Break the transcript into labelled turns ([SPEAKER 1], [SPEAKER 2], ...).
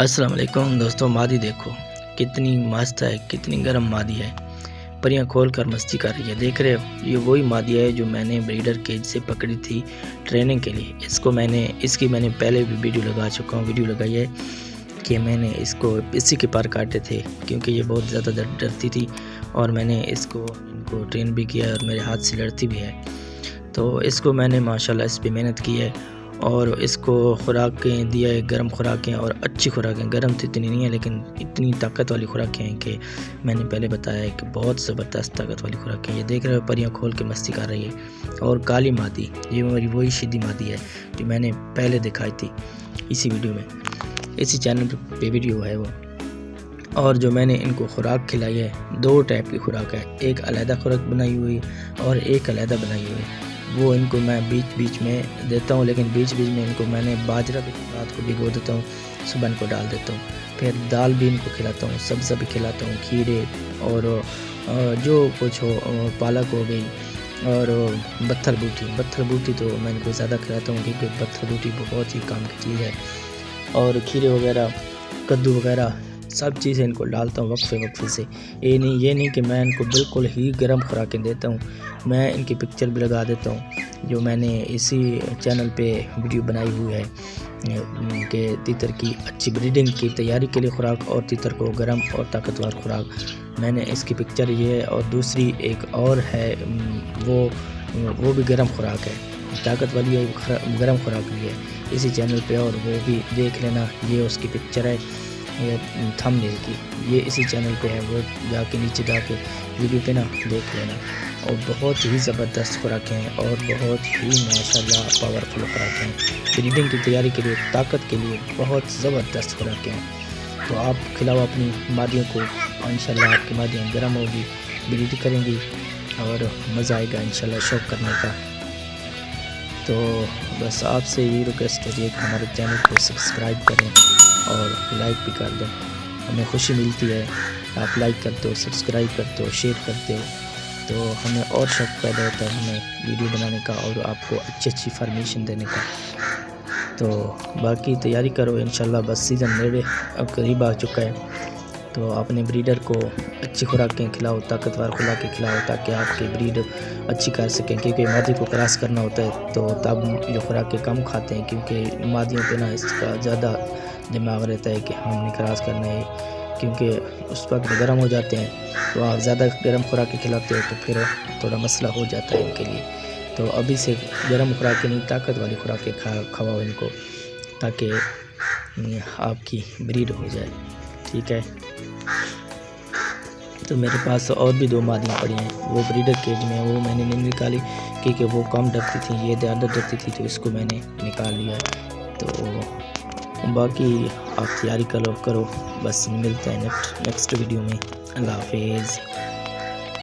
[SPEAKER 1] السلام علیکم دوستو، مادی دیکھو، کتنی مست ہے، کتنی گرم مادی ہے۔ پریاں کھول کر مستی کر رہی ہے۔ دیکھ رہے ہو، یہ وہی مادی ہے جو میں نے بریڈر کیج سے پکڑی تھی ٹریننگ کے لیے۔ اس کو میں نے، اس کی میں نے پہلے بھی ویڈیو لگا چکا ہوں۔ ویڈیو لگائی ہے کہ میں نے اس کو اسی کے پار کاٹے تھے، کیونکہ یہ بہت زیادہ ڈرتی تھی اور میں نے اس کو، ان کو ٹرین بھی کیا ہے اور میرے ہاتھ سے لڑتی بھی ہے۔ تو اس کو میں نے ماشاءاللہ اس پہ محنت کی ہے۔ اور اس کو خوراکیں دیا ہے، گرم خوراکیں اور اچھی خوراکیں۔ گرم تو اتنی نہیں ہیں لیکن اتنی طاقت والی خوراکیں ہیں کہ میں نے پہلے بتایا ہے کہ بہت زبردست طاقت والی خوراکیں یہ دیکھ رہے ہو، پریاں کھول کے مستی کر رہی ہے اور کالی مادی، یہ میری وہی شدی مادی ہے جو میں نے پہلے دکھائی تھی اسی ویڈیو میں۔ اسی چینل پہ ویڈیو ہے وہ۔ اور جو میں نے ان کو خوراک کھلائی ہے، دو ٹائپ کی خوراک ہے۔ ایک علیحدہ خوراک بنائی ہوئی اور ایک علیحدہ بنائی ہوئی۔ وہ ان کو میں بیچ بیچ میں دیتا ہوں، لیکن بیچ بیچ میں ان کو میں نے باجرہ بھی رات کو بھگو دیتا ہوں صبح ان کو ڈال دیتا ہوں، پھر دال بھی ان کو کھلاتا ہوں، سبزہ بھی کھلاتا ہوں، کھیرے اور جو کچھ ہو، پالک ہو گئی اور پتھر بوٹی۔ پتھر بوٹی تو میں ان کو زیادہ کھلاتا ہوں کیونکہ پتھر بوٹی بہت ہی کام کی چیز ہے۔ اور کھیرے وغیرہ، کدو وغیرہ سب چیزیں ان کو ڈالتا ہوں وقفے وقفے سے۔ یہ نہیں یہ نہیں کہ میں ان کو بالکل ہی گرم خوراکیں دیتا ہوں، میں ان کی پکچر بھی لگا دیتا ہوں، جو میں نے اسی چینل پہ ویڈیو بنائی ہوئی ہے کہ تیتر کی اچھی بریڈنگ کی، تیاری کے لیے خوراک اور تیتر کو گرم اور طاقتور خوراک۔ میں نے اس کی پکچر یہ ہے اور دوسری ایک اور ہے، وہ وہ بھی گرم خوراک ہے، طاقت والی ہے گرم خوراک بھی ہے۔ اسی چینل پہ اور وہ بھی دیکھ لینا، یہ اس کی پکچر ہے۔ تھم نیل کی۔ یہ اسی چینل پہ ہے، وہ جا کے نیچے جا کے ویڈیو پہ نا دیکھ لینا۔ اور بہت ہی زبردست خوراکیں ہیں اور بہت ہی ماشاء اللہ پاورفل خوراکیں ہیں۔ بریڈنگ کی تیاری کے لیے، طاقت کے لیے بہت زبردست خوراکیں ہیں۔ تو آپ کھلاؤ اپنی مادیوں کو۔ ان شاء اللہ آپ کی مادیاں گرم ہوگی، بریڈ کریں گی اور مزہ آئے گا ان شاء اللہ شوق کرنے کا۔ تو بس آپ سے یہ ریکویسٹ ہے کہ ہمارے چینل کو سبسکرائب کریں اور لائک بھی کر دیں۔ ہمیں خوشی ملتی ہے۔ آپ لائک کرتے ہو سبسکرائب کرتے ہو شیئر کرتے ہو۔ تو ہمیں اور شوق پیدا ہوتا ہے ہمیں ویڈیو بنانے کا اور آپ کو اچھی اچھی فرمیشن دینے کا۔ تو باقی تیاری کرو، انشاءاللہ بس سیزن نیڑے اب قریب آ چکا ہے۔ تو اپنے بریڈر کو اچھی خوراکیں کھلاؤ، طاقتور خوراکیں کھلاؤ تاکہ آپ کے بریڈ اچھی کر سکیں۔ کیونکہ مادی کو کراس کرنا ہوتا ہے تو تب جو خوراکیں کم کھاتے ہیں، کیونکہ مادیوں پہ نا اس کا زیادہ دماغ رہتا ہے کہ ہم نے کراس کرنا ہے۔ کیونکہ اس وقت گرم ہو جاتے ہیں تو آپ زیادہ گرم خوراکیں کھلاتے ہو تو پھر تھوڑا مسئلہ ہو جاتا ہے ان کے لیے۔ تو ابھی سے گرم خوراکیں نہیں، طاقت والی خوراکیں کھا، کھواؤ ان کو تاکہ آپ کی بریڈ ہو جائے۔ ٹھیک ہے۔ تو میرے پاس اور بھی دو مادیاں پڑی ہیں۔ وہ بریڈر کیج میں وہ میں نے نہیں نکالی کیونکہ وہ کم ڈرتی تھیں، یہ زیادہ ڈرتی تھی، تو اس کو میں نے نکال لیا۔ تو باقی آپ تیاری کرو کرو۔ بس ملتے ہیں نیکسٹ ویڈیو میں۔ اللہ حافظ۔